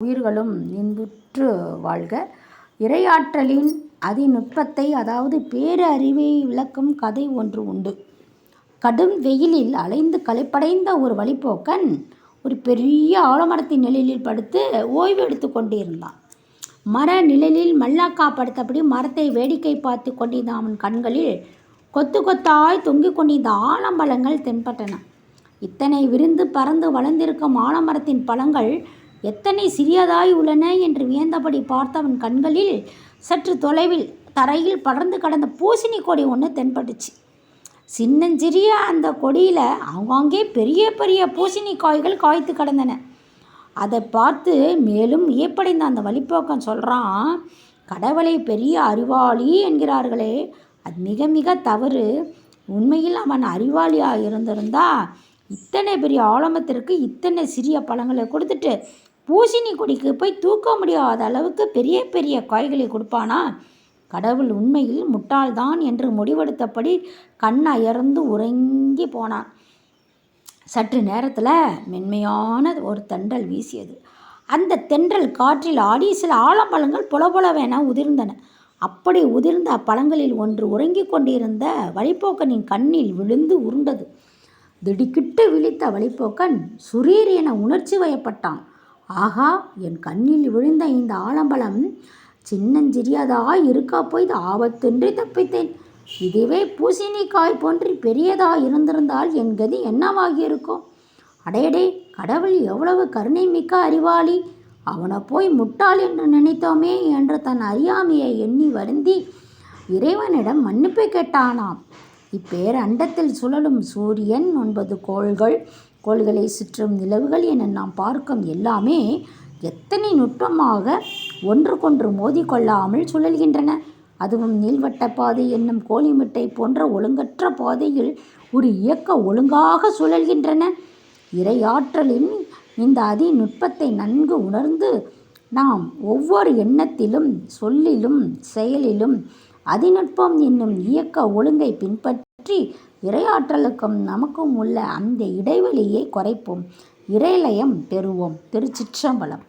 உயிர்களும் இன்புற்று வாழ்க. இறையாற்றலின் அதிநுட்பத்தை அதாவது பேரறிவை விளக்கும் கதை ஒன்று உண்டு. கடும் வெயிலில் அலைந்து களைப்படைந்த ஒரு வழிப்போக்கன் ஒரு பெரிய ஆலமரத்தின் நிழலில் படுத்து ஓய்வு எடுத்து கொண்டிருந்தான். மர நிழலில் மல்லாக்கா படுத்தபடி மரத்தை வேடிக்கை பார்த்து கொண்டிருந்த அவன் கண்களில் கொத்து கொத்தாய் தொங்கிக் கொண்டிருந்த ஆலம்பழங்கள் தென்பட்டன. இத்தனை விருந்து பறந்து வளர்ந்திருக்கும் ஆலமரத்தின் பழங்கள் எத்தனை சிறியதாய் உள்ளன என்று வியந்தபடி பார்த்த அவன் கண்களில் சற்று தொலைவில் தரையில் படர்ந்து கடந்த பூசணி கொடி ஒன்று தென்பட்டுச்சு. சின்னஞ்சிறிய அந்த கொடியில் ஆங்காங்கே பெரிய பெரிய பூசணிக்காய்கள் காய்த்து கிடந்தன. அதை பார்த்து மேலும் வியப்படைந்த அந்த வழிப்போக்கம் சொல்கிறான் கடவுளை பெரிய அறிவாளி என்கிறார்களே அது மிக மிக தவறு. உண்மையில் அவன் அறிவாளியாக இருந்திருந்தா இத்தனை பெரிய ஆலமத்திற்கு இத்தனை சிறிய பழங்களை கொடுத்துட்டு பூசணிக் கொடிக்கு போய் தூக்க முடியாத அளவுக்கு பெரிய பெரிய காய்களை கொடுப்பானா? கடவுள் உண்மையில் முட்டாள்தான் என்று முடிவெடுத்தபடி கண் அயர்ந்து உறங்கி போனான். சற்று நேரத்தில் மென்மையான ஒரு தென்றல் வீசியது. அந்த தென்றல் காற்றில் ஆடி சில ஆலம்பழங்கள் புலபுலவென உதிர்ந்தன. அப்படி உதிர்ந்த அப்பழங்களில் ஒன்று உறங்கிக் கொண்டிருந்த வழிப்போக்கனின் கண்ணில் விழுந்து உருண்டது. திடுக்கிட்டு விழித்த வழிப்போக்கன் சுரீர் என உணர்ச்சி வயப்பட்டான். ஆகா என் கண்ணில் விழுந்த இந்த ஆலம்பழம் சின்னஞ்சிறியதாய் இருக்கா போய் ஆபத்தின்றி தப்பித்தேன். இதுவே பூசணிக்காய் போன்று பெரியதாய் இருந்திருந்தால் என் கதி என்னவாகியிருக்கும்? அடேடே கடவுள் எவ்வளவு கருணை மிக்க அறிவாளி. அவனை போய் முட்டாள் என்று நினைத்தோமே என்று தன் அறியாமையை எண்ணி வருந்தி இறைவனிடம் மன்னிப்பு கேட்டானாம். இப்பேரண்டத்தில் சுழலும் சூரியன் ஒன்பது கோள்கள் கோள்களை சுற்றும் நிலவுகள் என நாம் பார்க்கும் எல்லாமே எத்தனை நுட்பமாக ஒன்றுக்கொன்று மோதிக்கொள்ளாமல் சுழல்கின்றன. அதுவும் நீள்வட்ட பாதை என்னும் கோழிமிட்டை போன்ற ஒழுங்கற்ற பாதையில் ஒரு இயக்க ஒழுங்காக சுழல்கின்றன. இறையாற்றலின் இந்த அதி நுட்பத்தை நன்கு உணர்ந்து நாம் ஒவ்வொரு எண்ணத்திலும் சொல்லிலும் செயலிலும் அதிநுட்பம் என்னும் இயக்க ஒழுங்கை பின்பற்றி இறையாற்றலுக்கும் நமக்கும் உள்ள அந்த இடைவெளியை குறைப்போம் இறைலயம் பெறுவோம். திருச்சிற்றம்பலம்.